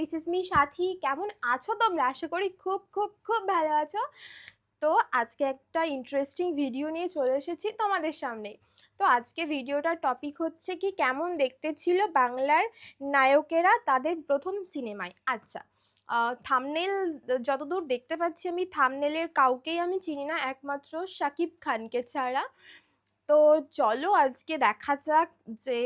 This is me সাথী। কেমন আছো তোমরা? আশা করি খুব খুব খুব ভালো আছো। তো আজকে একটা ইন্টারেস্টিং ভিডিও নিয়ে চলে এসেছি তোমাদের সামনে। তো আজকে ভিডিওটার টপিক হচ্ছে কি, কেমন দেখতে ছিল বাংলার নায়কেরা তাদের প্রথম সিনেমায় আচ্ছা থামনেল যতদূর দেখতে পাচ্ছি আমি থামনেলের কাউকেই আমি চিনি না, একমাত্র শাকিব খানকে ছাড়া। তো চলো আজকে দেখা যাক যে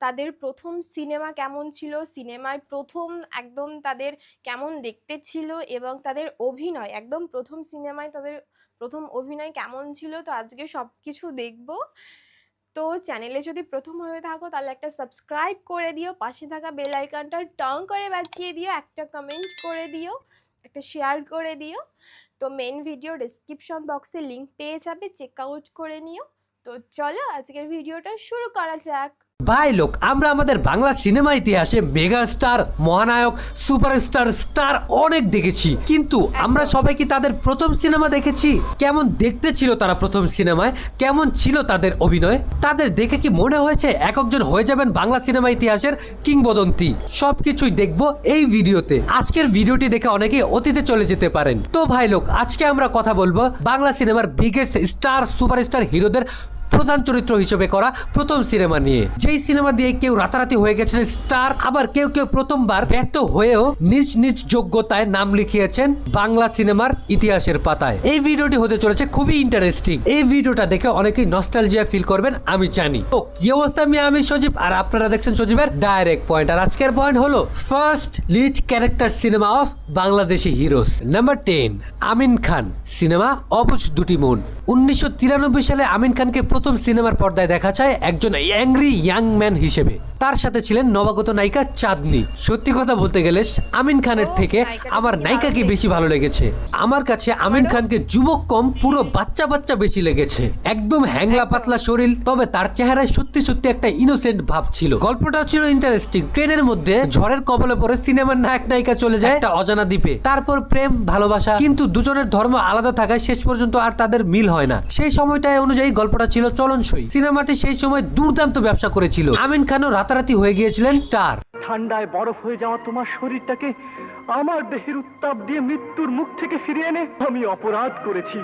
তাদের প্রথম সিনেমা কেমন ছিল? সিনেমায় প্রথম একদম তাদের কেমন দেখতে ছিল? এবং তাদের অভিনয়, একদম প্রথম সিনেমায় তাদের প্রথম অভিনয় কেমন ছিল? তো আজকে সব কিছু দেখব। তো চ্যানেলে যদি প্রথম হয়ে থাকো, তাহলে একটা সাবস্ক্রাইব করে দিও, পাশে থাকা বেল আইকনটা টং করে বাঁচিয়ে দিও, একটা কমেন্ট করে দিও, একটা শেয়ার করে দিও। তো মেন ভিডিও ডিসক্রিপশন বক্সে লিঙ্ক পেয়ে যাবে চেক আউট করে নিও। তো চলো আজকের ভিডিওটা শুরু করা যাক। ভাই লোক, আমরা আমাদের বাংলা সিনেমা ইতিহাসে মেগা স্টার মহানায়ক, সুপারস্টার, স্টার অনেক দেখেছি। কিন্তু আমরা সবাই কি তাদের প্রথম সিনেমা দেখেছি? কেমন দেখতে ছিল তারা প্রথম সিনেমায়? কেমন ছিল তাদের অভিনয়? তাদের দেখে কি মনে হয়েছে এক একজন হয়ে যাবেন বাংলা সিনেমা ইতিহাসের কিংবদন্তি? সবকিছুই দেখব এই ভিডিওতে। আজকের ভিডিওটি দেখে অনেকেই অতীতে চলে যেতে পারেন। তো ভাই লোক, আজকে আমরা কথা বলব বাংলা সিনেমার বিগেস্ট স্টার সুপারস্টার হিরোদের প্রধান চরিত্র হিসেবে করা প্রথম সিনেমা নিয়ে। যেই সিনেমা দিয়ে কেউ রাতারাতি হয়ে গেছেন স্টার, আবার কেউ কেউ প্রথমবার ব্যর্থ হয়েও নিজ নিজ যোগ্যতায় নাম লিখিয়েছেন বাংলা সিনেমার ইতিহাসের পাতায়। এই ভিডিওটি হতে চলেছে খুবই ইন্টারেস্টিং এই ভিডিওটা দেখে অনেকেই নস্টালজিয়া ফিল করবেন, আমি জানি। তো কি অবস্থা, আমি আমি সজীব? আর আপনারা দেখছেন সজীবের ডাইরেক্ট পয়েন্ট আর আজকের পয়েন্ট হলো first lead character cinema of Bangladeshi heroes number ten Amin Khan. Cinema অবুজ দুটি মন। উনিশশো তিরানব্বই সালে আমিন খানকে প্রথম সিনেমার পর্দায় দেখা যায় একজন অ্যাংরি ইয়াং ম্যান হিসেবে। তার সাথে ছিলেন নবাগত নায়িকা চাঁদনি। সত্যি কথা বলতে গেলে আমিন খানের থেকে আমার নায়িকাকে বেশি ভালো লেগেছে। আমার কাছে আমিন খানকে যুবক কম পুরো বাচ্চা বাচ্চা বেশি লেগেছে। একদম হ্যাংলা পাতলা শরীর তবে তার চেহারায় সত্যি সত্যি একটা ইনোসেন্ট ভাব ছিল। গল্পটাও ছিল ইন্টারেস্টিং ট্রেনের মধ্যে ঝড়ের কবলে পরে সিনেমার নায়ক নায়িকা চলে যায় একটা অজানা দ্বীপে। তারপর প্রেম ভালোবাসা কিন্তু দুজনের ধর্ম আলাদা থাকায় শেষ পর্যন্ত আর তাদের মিল হয় না। সেই সময়টায় অনুযায়ী গল্পটা ছিল চলনসই। সিনেমাটি সেই সময় দুর্দান্ত ব্যবসা করেছিল। আমিন খানও রাতারাতি হয়ে গিয়েছিলেন স্টার। ঠান্ডায় বরফ হয়ে যাওয়া তোমার শরীরটাকে আমার দেহের উত্তাপ দিয়ে মৃত্যুর মুখ থেকে ফিরিয়ে এনে আমি অপরাধ করেছি।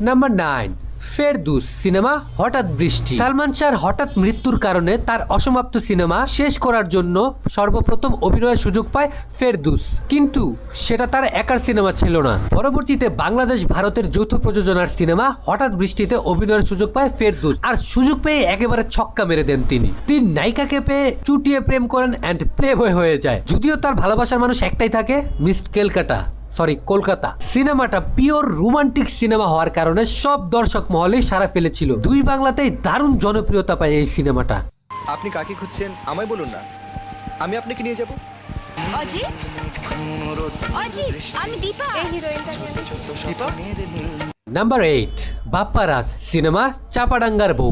নাম্বার নাইন ফেরদুস সিনেমা হঠাৎ বৃষ্টি। সালমান শাহর হঠাৎ মৃত্যুর কারণে তার অসমাপ্ত সিনেমা শেষ করার জন্য সর্বপ্রথম অভিনয়ের সুযোগ পায় ফেরদুস। কিন্তু সেটা তার একার সিনেমা ছিল না। পরবর্তীতে বাংলাদেশ ভারতের যৌথ প্রযোজনার সিনেমা হঠাৎ বৃষ্টিতে অভিনয়ের সুযোগ পায় ফেরদুস। আর সুযোগ পেয়ে একেবারে ছক্কা মেরে দেন তিনি। তিন নায়িকাকে পেয়ে চুটিয়ে প্রেম করেন অ্যান্ড প্লে হয়ে যায়। যদিও তার ভালোবাসার মানুষ একটাই থাকে, মিস কেলকাটা। সরি কলকাতা। সিনেমাটা পিওর রোমান্টিক সিনেমা হওয়ার কারণে সব দর্শক মহলে সারা ফেলেছিল। দুই বাংলাতেই দারুণ জনপ্রিয়তা পায় এই সিনেমাটা। আপনি কাকে খুঁজছেন? আমায় বলুন না। আমি আপনাকে নিয়ে যাব। নাম্বার এইট বাপ্পারাজ সিনেমা চাপাডাঙ্গার বউ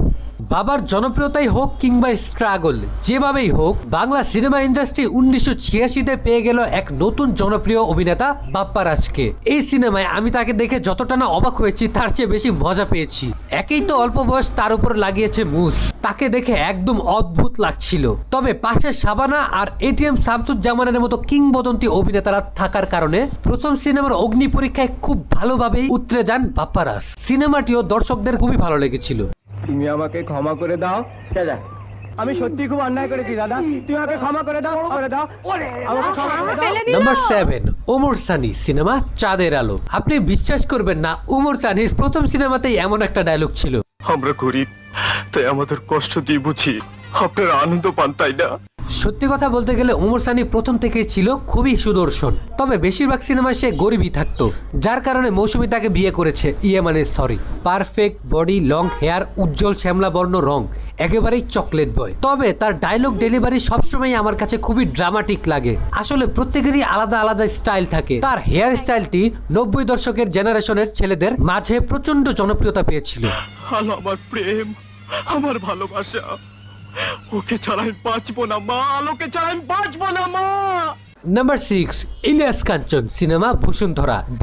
বাবার জনপ্রিয়তাই হোক কিংবা স্ট্রাগল যেভাবেই হোক, বাংলা সিনেমা ইন্ডাস্ট্রি উনিশশো ছিয়াশিতে পেয়ে গেল এক নতুন জনপ্রিয় অভিনেতা বাপ্পারাজকে এই সিনেমায় আমি তাকে দেখে যতটা না অবাক হয়েছি, তার চেয়ে বেশি মজা পেয়েছি। একেই তো অল্প বয়স, তার উপর লাগিয়েছে মুস। তাকে দেখে একদম অদ্ভুত লাগছিল। তবে পাশে সাবানা আর এটিএম শামসুজ্জামানের মতো কিংবদন্তি অভিনেতারা থাকার কারণে প্রথম সিনেমার অগ্নি পরীক্ষায় খুব ভালোভাবেই উতরে যান বাপ্পারাজ সিনেমাটিও দর্শকদের খুবই ভালো লেগেছিল। তুমি আমাকে ক্ষমা করে দাও। দাদা। আমি সত্যি খুব অন্যায় করেছি দাদা। তুমি আমাকে ক্ষমা করে দাও করে দাও। আমাকে ক্ষমা করে দাও। Number seven Omar Sunny cinema চাঁদের আলো। আপনি বিশ্বাস করবেন না ওমর সানির প্রথম সিনেমাতেই এমন একটা ডায়লগ ছিল। আমরা গরিব তাই আমাদের কষ্ট দিয়ে বুঝি আপনারা আনন্দ পান তাই না? সত্যি কথা বলতে গেলে ওমর সানি প্রথম থেকেই ছিল খুবই সুদর্শন। তবে বেশিরভাগ সিনেমায় সে গরিবই থাকতো, যার কারণে মৌসুমী তাকে বিয়ে করেছে ইয়ে মানে sorry perfect body long hair উজ্জ্বল শ্যামলা বর্ণ রং, একেবারেই চকলেট বয় তবে তার ডায়লগ ডেলিভারি সবসময় আমার কাছে খুবই ড্রামাটিক লাগে। আসলে প্রত্যেকেরই আলাদা আলাদা স্টাইল থাকে। তার হেয়ার স্টাইলটি নব্বই দশকের জেনারেশনের ছেলেদের মাঝে প্রচণ্ড জনপ্রিয়তা পেয়েছিল। আমার প্রেম, আমার ভালোবাসা। ওকে ছাড়া আমি বাঁচবো না, মা। আলোকে ছাড়া আমি বাঁচবো না, মা। Number six Ilias Kanchan cinema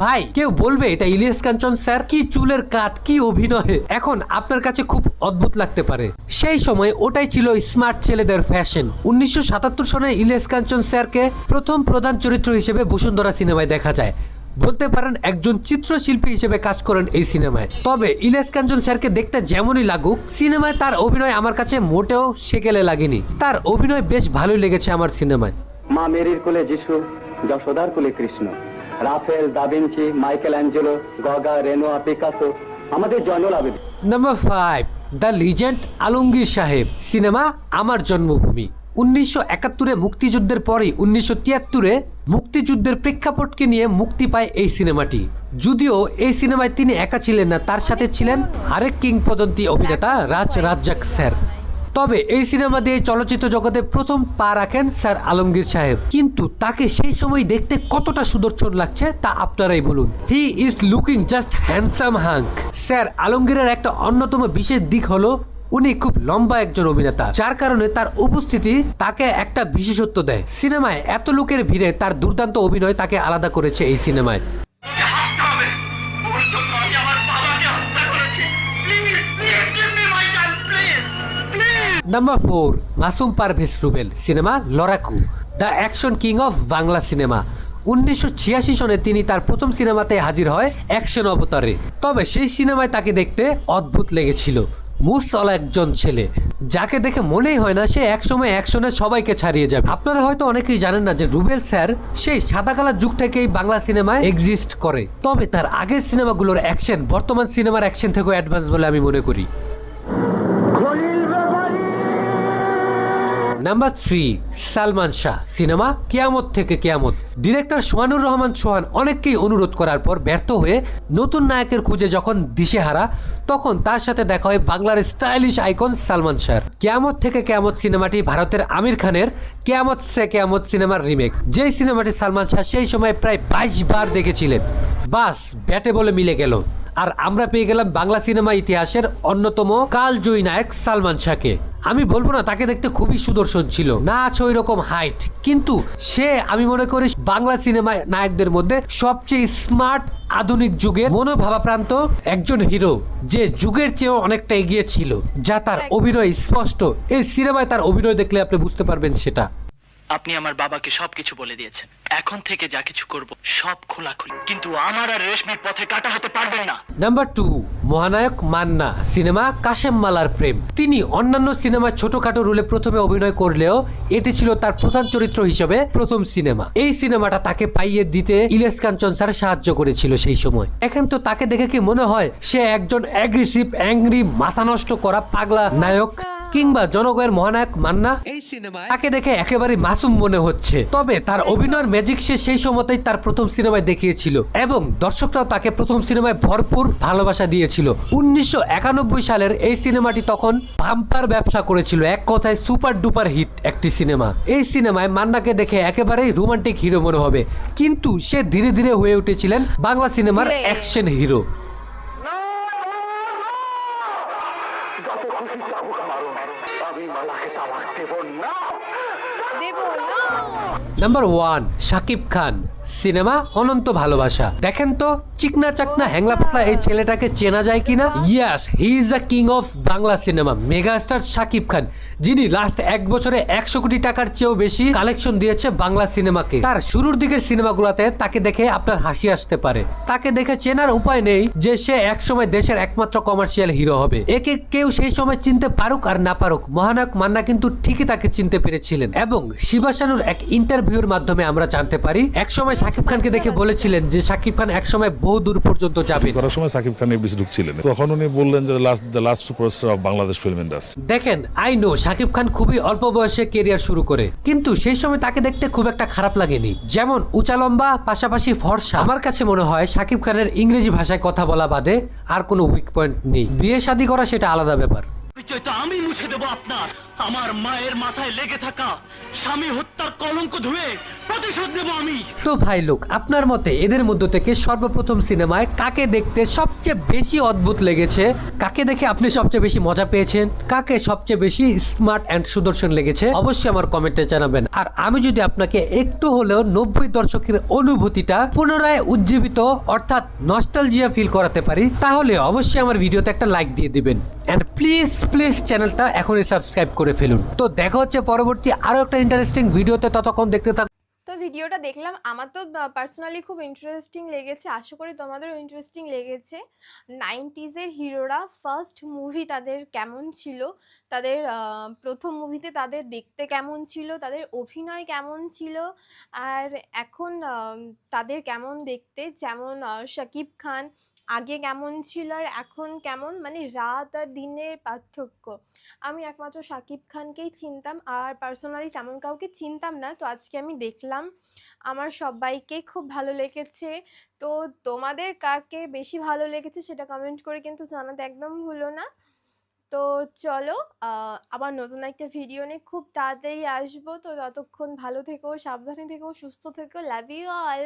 ভাই, কেউ বলবে এটা ইলিয়াস কাঞ্চন স্যার? কি চুলের কাট কি অভিনয়? এখন আপনার কাছে খুব অদ্ভুত লাগতে পারে। সেই সময় ওটাই ছিল স্মার্ট ছেলেদের ফ্যাশন উনিশশো সাতাত্তর সনে ইলিয়াস কাঞ্চন স্যারকে প্রথম প্রধান চরিত্র হিসেবে বসুন্ধরা সিনেমায় দেখা যায়। বলতে পারেন একজন চিত্রশিল্পী হিসেবে কাজ করেন এই সিনেমায়। তবে ইলিয়াস কাঞ্চন স্যারকে দেখতে যেমনই লাগুক সিনেমায় তার অভিনয় আমার কাছে মোটেও সেকেলে লাগেনি। তার অভিনয় বেশ ভালোই লেগেছে আমার সিনেমায়। মা মেরির কোলে যিশু যশোদার কোলে Krishna Raphael da Vinci Michelangelo গগা Renoir Picasso আমাদের Zainul Abedin number five the legend Alamgir সাহেব সিনেমা আমার জন্মভূমি। উনিশশো মুক্তিযুদ্ধের পরেই উনিশশো তিয়াত্তরে মুক্তিযুদ্ধের প্রেক্ষাপটকে নিয়ে মুক্তি পায় এই সিনেমাটি। যদিও এই সিনেমায় তিনি একা ছিলেন না, তার সাথে ছিলেন আরেক কিংবদন্তি অভিনেতা রাজ রাজ্জাক স্যার। তবে এই সিনেমা দিয়ে চলচ্চিত্র জগতে প্রথম পা রাখেন স্যার আলমগীর সাহেব। কিন্তু তাকে সেই সময় দেখতে কতটা সুদর্শন লাগছে তা আপনারাই বলুন। He is looking just handsome hunk. Sir আলমগীরের একটা অন্যতম বিশেষ দিক হলো উনি খুব লম্বা একজন অভিনেতা, যার কারণে তার উপস্থিতি তাকে একটা বিশেষত্ব দেয়। সিনেমায় এত লোকের ভিড়ে তার দুর্দান্ত অভিনয় তাকে আলাদা করেছে এই সিনেমায়। Number four Masum Parvez Rubel, cinema লড়াকু the action king of Bangla cinema. উনিশশো ছিয়াশি সনে তিনি তার প্রথম সিনেমাতে হাজির হয় অ্যাকশন অবতারে। তবে সেই সিনেমায় তাকে দেখতে অদ্ভুত লেগেছিল। মুসল একজন ছেলে। যাকে দেখে মনেই হয় না সে একসময় অ্যাকশনে সবাইকে ছাড়িয়ে যাবে। আপনারা হয়তো অনেকেই জানেন না যে রুবেল স্যার সেই সাদা কালার যুগ থেকেই বাংলা সিনেমায় এক্সিস্ট করে। তবে তার আগের সিনেমাগুলোর অ্যাকশন বর্তমান সিনেমার অ্যাকশন থেকেও অ্যাডভান্স বলে আমি মনে করি। Number three Salman Shah. Cinema কেয়ামত থেকে কেয়ামত। ডিরেক্টর সোহানুর রহমান সোহান অনেককেই অনুরোধ করার পর ব্যর্থ হয়ে নতুন নায়কের খুঁজে যখন দিশেহারা, তখন তার সাথে দেখা হয় বাংলার স্টাইলিশ আইকন সালমান শাহ কেয়ামত থেকে কেয়ামত সিনেমাটি ভারতের আমির খানের কেয়ামত সে কেয়ামত সিনেমার রিমেক। যেই সিনেমাটি সালমান শাহ সেই সময় প্রায় বাইশ বার দেখেছিলেন। বাস, ব্যাটে বলে মিলে গেল। আর আমরা পেয়ে গেলাম বাংলা সিনেমা ইতিহাসের অন্যতম কালজয়ী নায়ক সালমান শাহকে। আমি বলব না তাকে দেখতে খুবই সুদর্শন ছিল। না আছে ওই রকম হাইট কিন্তু সে আমি মনে করি বাংলা সিনেমা নায়কদের মধ্যে সবচেয়ে স্মার্ট আধুনিক যুগের মনোভাবাপ্রান্ত একজন হিরো যে যুগের চেয়েও অনেকটা এগিয়ে ছিল যা তার অভিনয় স্পষ্ট। এই সিনেমায় তার অভিনয় দেখলে আপনি বুঝতে পারবেন সেটা। আপনি আমার বাবাকে সবকিছু বলে দিয়েছেন। এখন থেকে যা কিছু করব, সব খোলাখুলি। কিন্তু আমার আর রেশমির পথে কাটা হতে পারবেন না। নাম্বার টু মহানায়ক মান্না, সিনেমা কাশেম মালার প্রেম। তিনি অন্যান্য সিনেমায় ছোটখাটো রোলে প্রথমে অভিনয় করলেও এটি ছিল তার প্রধান চরিত্র হিসেবে প্রথম সিনেমা। এই সিনেমাটা তাকে পাইয়ে দিতে ইলেশ কাঞ্চন স্যার সাহায্য করেছিল সেই সময়। এখন তো তাকে দেখে কি মনে হয়, সে একজন অ্যাগ্রেসিভ অ্যাংরি মাথা নষ্ট করা পাগলা নায়ক? কিংবা জনগণের মহানায়ক মান্না এই সিনেমায় তাকে দেখে একেবারে মাসুম মনে হচ্ছে। তবে তার অভিনয়ের ম্যাজিক সে সেই সময়তেই তার প্রথম সিনেমায় দেখিয়েছিল এবং দর্শকরাও তাকে প্রথম সিনেমায় ভরপুর ভালোবাসা দিয়েছিল। উনিশশো একানব্বই সালের এই সিনেমাটি তখন বাম্পার ব্যবসা করেছিল এক কথায় সুপার ডুপার হিট একটি সিনেমা। এই সিনেমায় মান্নাকে দেখে একেবারেই রোমান্টিক হিরো মনে হবে। কিন্তু সে ধীরে ধীরে হয়ে উঠেছিলেন বাংলা সিনেমার action hero number one Shakib Khan cinema অনন্ত ভালোবাসা। দেখেন তো, চিকনা চাকনা হ্যাংলা পাতলা এই ছেলেটাকে চেনা যায় কিনা? Yes he is the king of Bangla cinema. Megastar Shakib Khan, যিনি লাস্ট এক বছরে একশো কোটি টাকার চেয়েও বেশি কালেকশন দিয়েছে বাংলা সিনেমাকে। তার শুরুর দিকের সিনেমাগুলোতে তাকে দেখে আপনার হাসি আসতে পারে। তাকে দেখে চেনার উপায় নেই যে সে একসময় দেশের একমাত্র কমার্শিয়াল হিরো হবে। একে কেউ সেই সময় চিনতে পারুক আর না পারুক, মহানায়ক মান্না কিন্তু ঠিকই তাকে চিনতে পেরেছিলেন। এবং শিবাসানুর এক ইন্টারভিউর মাধ্যমে আমরা জানতে পারি, একসময় শাকিব খানকে দেখে বলেছিলেন যে শাকিব খান একসময় বহু দূর পর্যন্ত যাবে। করার সময় সাকিব খানের বেশি ঢুকছিলেন। তখন উনি বললেন যে last the last superstar of Bangladesh film industry দেখেন আই নো শাকিব খান খুবই অল্প বয়সে কেরিয়ার শুরু করে কিন্তু সেই সময় তাকে দেখতে খুব একটা খারাপ লাগেনি। যেমন উঁচা লম্বা পাশাপাশি ফর্সা। আমার কাছে মনে হয় শাকিব খানের ইংরেজি ভাষায় কথা বলা বাদে আর কোনো উইক পয়েন্ট নেই। বিয়ে শাদী করা সেটা আলাদা ব্যাপার। আমি মুছে দেব আপনার। আমার মায়ের মাথায় লেগে থাকা স্বামী হত্যার কলঙ্ক ধুয়ে প্রতিশোধ নেব আমি। তো ভাই লোক, আপনার মতে এদের মধ্য থেকে সর্বপ্রথম সিনেমায় কাকে দেখতে সবচেয়ে বেশি অদ্ভুত লেগেছে? কাকে দেখে আপনি সবচেয়ে বেশি মজা পেয়েছেন? কাকে সবচেয়ে বেশি স্মার্ট অ্যান্ড সুদর্শন লেগেছে? অবশ্যই আমার কমেন্টে জানাবেন। আর আমি যদি আপনাকে একটু হলেও নব্বই দশকের অনুভূতিটা পুনরায় উজ্জীবিত, অর্থাৎ নস্টালজিয়া ফিল করাতে পারি, তাহলে অবশ্যই আমার ভিডিওতে একটা লাইক দিয়ে দিবেন। অ্যান্ড প্লিজ প্লিজ চ্যানেলটা এখনই সাবস্ক্রাইব করে ফেলুন। তো দেখা হচ্ছে পরবর্তী আরও একটা ইন্টারেস্টিং ভিডিওতে ততক্ষণ দেখতে থাকুন। তো ভিডিওটা দেখলাম, আমার তো পার্সোনালি খুব ইন্টারেস্টিং লেগেছে, আশা করি তোমাদেরও ইন্টারেস্টিং লেগেছে। নাইনটিজের হিরোরা ফার্স্ট মুভি তাদের কেমন ছিল, তাদের প্রথম মুভিতে তাদের দেখতে কেমন ছিল, তাদের অভিনয় কেমন ছিল, আর এখন তাদের কেমন দেখতে, যেমন শাকিব খান আগে কেমন ছিল আর এখন কেমন? মানে রাত আর দিনের পার্থক্য। আমি একমাত্র শাকিব খানকেই চিনতাম আর পার্সোনালি তেমন কাউকে চিনতাম না। তো আজকে আমি দেখলাম, আমার সবাইকে খুব ভালো লেগেছে। তো তোমাদের কাকে বেশি ভালো লেগেছে সেটা কমেন্ট করে কিন্তু জানাতে একদম ভুলো না। তো চলো আবার নতুন একটা ভিডিও নিয়ে খুব তাড়াতাড়ি আসব। তো ততক্ষণ ভালো থেকো, সাবধানে থেকো, সুস্থ থেকো লাভ ইউ অল